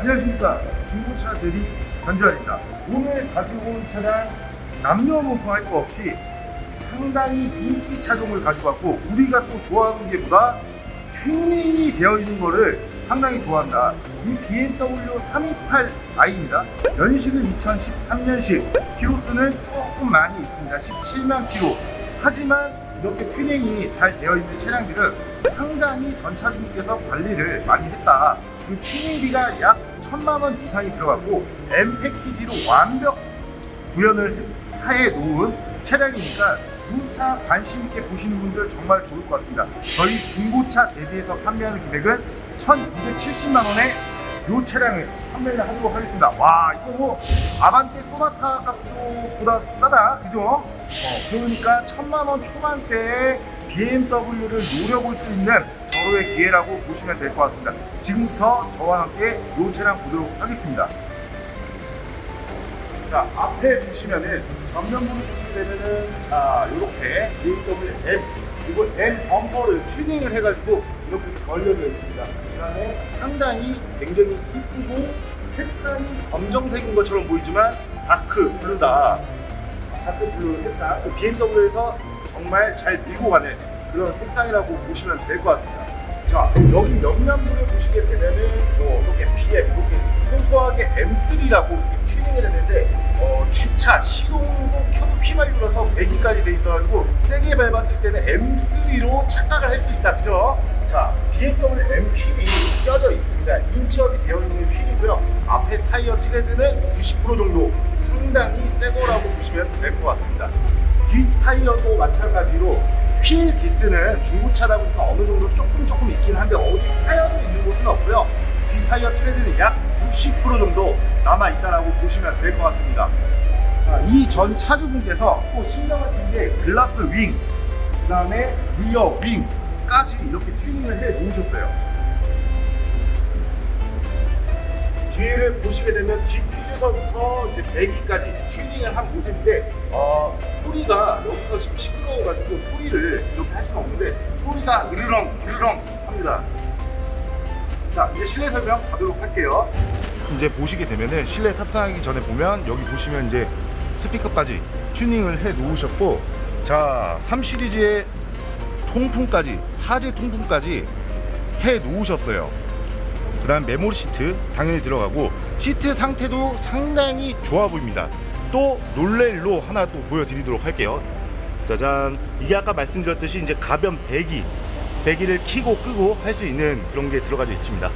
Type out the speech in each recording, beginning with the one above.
안녕하십니까. 중고차 대리 전주환입니다. 오늘 가지고 온 차량 남녀노소 할 거 없이 상당히 인기 차종을 가지고 왔고 우리가 또 좋아하는 게 보다? 튜닝이 되어 있는 거를 상당히 좋아한다. 이 BMW 328i입니다. 연식은 2013년식 키로수는 조금 많이 있습니다. 17만 키로. 하지만 이렇게 튜닝이 잘 되어 있는 차량들은 상당히 전차주님께서 관리를 많이 했다. 그 튜닝비가 약 천만 원 이상이 들어갔고 M 패키지로 완벽 구현을 해 놓은 차량이니까 이차 관심 있게 보시는 분들 정말 좋을 것 같습니다. 저희 중고차 대디에서 판매하는 금액은 1,270만 원에 이 차량을 판매를 하도록 하겠습니다. 와 이거 뭐 아반떼 소나타 값보다 싸다, 그죠? 어, 그러니까 천만 원 초반대에 BMW를 노려볼 수 있는 절호의 기회라고 보시면 될 것 같습니다. 지금부터 저와 함께 이 차량 보도록 하겠습니다. 자 앞에 보시면은 전면부를 보시게 되면은 자 이렇게 BMW M 그리고 M 범퍼를 튜닝을 해가지고 이렇게 걸려져 있습니다. 그다음에 상당히 굉장히 이쁘고 색상이 검정색인 것처럼 보이지만 다크 블루다. 다크 블루 색상 그 BMW에서 정말 잘 밀고 가는 그런 색상이라고 보시면 될 것 같습니다. 자 여기 옆면부를 보시게 되면은 뭐 이렇게 BM 이렇게 소소하게 M3라고 이렇게 튜닝을 했는데 어, 주차 시동도 켜도 불어서 배기까지 돼 있어가지고 세게 밟았을 때는 M3로 착각을 할 수 있다 그죠? 자 BMW M 휠이 껴져 있습니다 인치업이 되어 있는 휠이고요 앞에 타이어 트레드는 90% 정도 상당히 새 거라고 보시면 될 것 같습니다 뒷 타이어도 마찬가지로 휠 기스는 중고차다 보니까 어느 정도 조금 조금 있긴 한데 어디 타이어도 있는 곳은 없고요. 뒷 타이어 트레드는 약 60% 정도 남아 있다라고 보시면 될 것 같습니다. 이 전 차주분께서 또 신경을 쓴 게 글라스 윙, 그다음에 리어 윙까지 이렇게 튜닝을 해 놓으셨어요. 뒤를 보시게 되면 뒷 퓨즈서부터 이제 배기까지 튜닝을 한 모습인데 어, 소리가 여기서 지금 시끄러워가지고 소리를 이렇게 할 수는 없는데 소리가 으르렁 으르렁 합니다. 자 이제 실내 설명 가도록 할게요. 이제 보시게 되면은 실내 탑승하기 전에 보면 여기 보시면 이제 스피커까지 튜닝을 해 놓으셨고 자 3 시리즈의 통풍까지 사제 통풍까지 해 놓으셨어요. 그 다음 메모리 시트 당연히 들어가고 시트 상태도 상당히 좋아 보입니다. 또 롤레일로 하나 또 보여드리도록 할게요. 짜잔. 이게 아까 말씀드렸듯이 이제 가변 배기 배기를 키고 끄고 할 수 있는 그런 게 들어가져 있습니다.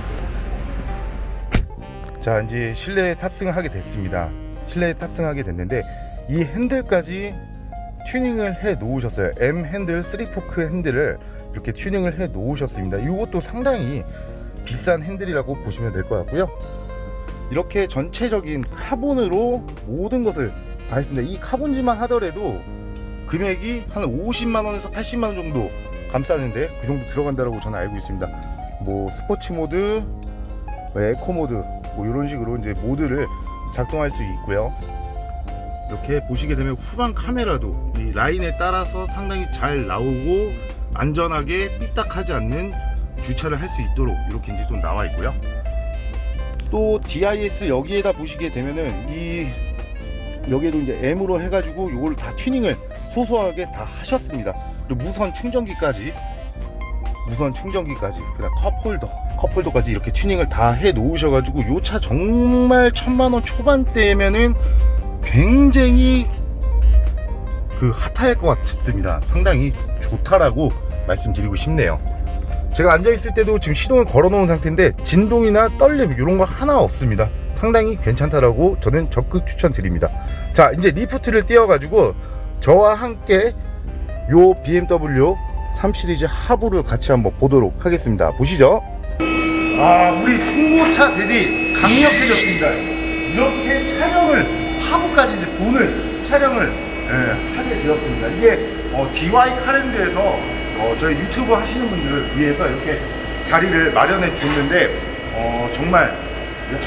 자 이제 실내에 탑승을 하게 됐습니다. 실내에 탑승하게 됐는데 이 핸들까지 튜닝을 해 놓으셨어요. M 핸들 3포크 핸들을 이렇게 튜닝을 해 놓으셨습니다. 이것도 상당히 비싼 핸들이라고 보시면 될 것 같고요. 이렇게 전체적인 카본으로 모든 것을 다 했습니다. 이 카본지만 하더라도 금액이 한 50만 원에서 80만 원 정도 감싸는데 그 정도 들어간다고 저는 알고 있습니다. 뭐 스포츠 모드, 뭐 에코 모드 뭐 이런 식으로 이제 모드를 작동할 수 있고요. 이렇게 보시게 되면 후방 카메라도 이 라인에 따라서 상당히 잘 나오고 안전하게 삐딱하지 않는 주차를 할 수 있도록 이렇게 이제 좀 나와 있고요. 또 DIS 여기에다 보시게 되면은 이 여기에도 이제 M으로 해가지고 이걸 다 튜닝을 소소하게 다 하셨습니다. 그리고 무선 충전기까지 무선 충전기까지 그다음 컵홀더 컵홀더까지 이렇게 튜닝을 다 해 놓으셔가지고 이 차 정말 천만 원 초반대면은 굉장히 그 핫할 것 같습니다. 상당히 좋다라고 말씀드리고 싶네요. 제가 앉아있을 때도 지금 시동을 걸어 놓은 상태인데 진동이나 떨림 이런 거 하나 없습니다. 상당히 괜찮다라고 저는 적극 추천드립니다. 자 이제 리프트를 띄워가지고 저와 함께 요 BMW 3 시리즈 하부를 같이 한번 보도록 하겠습니다. 보시죠. 아 우리 중고차 대비 강력해졌습니다. 이렇게 촬영을 하부까지 이제 보는 촬영을 예, 하게 되었습니다. 이게 어, DY 카렌드에서 어, 저희 유튜브 하시는 분들을 위해서 이렇게 자리를 마련해 줬는데 어, 정말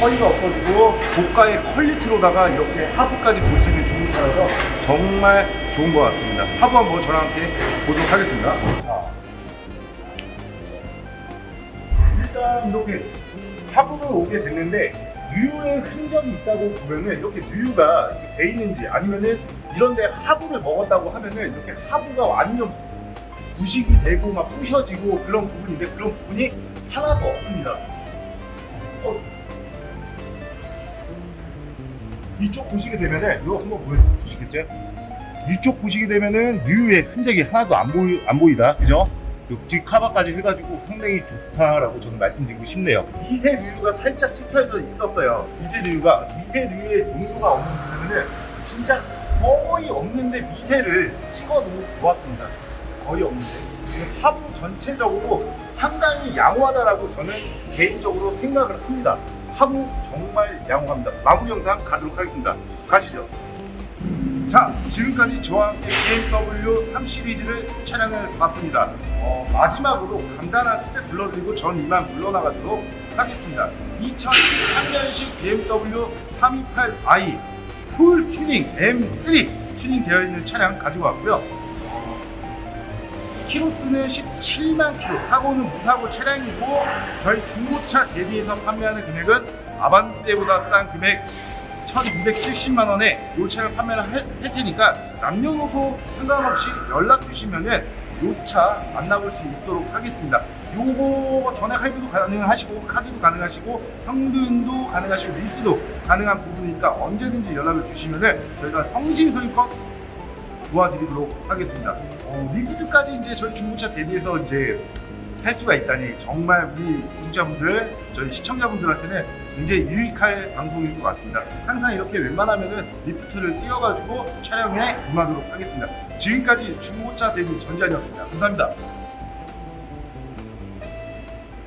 허리가 없어지고 고가의 퀄리티로다가 이렇게 하부까지 볼 수 있는 중고차라서 정말 좋은 것 같습니다. 하부 한번 저랑 함께 보도록 하겠습니다. 자, 일단 이렇게 하부를 오게 됐는데 누유의 흔적이 있다고 보면은 이렇게 누유가 이렇게 돼 있는지 아니면은 이런데 하부를 먹었다고 하면은 이렇게 하부가 완전 부식이 되고 막 부셔지고 그런 부분인데 그런 부분이 하나도 없습니다. 어. 이쪽 보시게 되면은 이거 한번 보여주시겠어요? 이쪽 보시게 되면은 뉴의 흔적이 하나도 안 보이 안 보이다, 그죠? 뒤 카바까지 해가지고 상당히 좋다라고 저는 말씀드리고 싶네요. 미세 누유가 살짝 찍혀져 있었어요. 미세 누유가 미세 누유의 농도가 없는 부분은 진짜 거의 없는데 미세를 찍어 놓았습니다. 거의 없는데 하부 전체적으로 상당히 양호하다라고 저는 개인적으로 생각을 합니다. 하부 정말 양호합니다. 마무리 영상 가도록 하겠습니다. 가시죠. 자, 지금까지 저와 함께 BMW 3 시리즈를 촬영해 봤습니다. 어, 마지막으로 간단한 스텝 불러드리고 전 이만 물러나가도록 하겠습니다. 2013년식 BMW 328i 풀 튜닝 M3 튜닝 되어 있는 차량 가지고 왔고요. 어, 키로수는 17만 킬로, 사고는 무사고 차량이고 저희 중고차 대비해서 판매하는 금액은 아반떼보다 싼 금액 1270만 원에 이 차량 판매를 할, 할 테니까 남녀노소 상관없이 연락 주시면은 이차 만나볼 수 있도록 하겠습니다. 요거 전액 할부도 가능하시고 카드도 가능하시고 현금도 가능하시고 리스도 가능한 부분이니까 언제든지 연락을 주시면은 저희가 성심성의껏 도와드리도록 하겠습니다. 어, 리프트까지 이제 저희 중고차 대비해서 이제 할 수가 있다니 정말 우리 구독자분들 저희 시청자분들한테는 굉장히 유익할 방송인 것 같습니다. 항상 이렇게 웬만하면은 리프트를 띄워가지고 촬영에 임하도록 하겠습니다. 지금까지 중고차 대비 전자이었습니다. 감사합니다.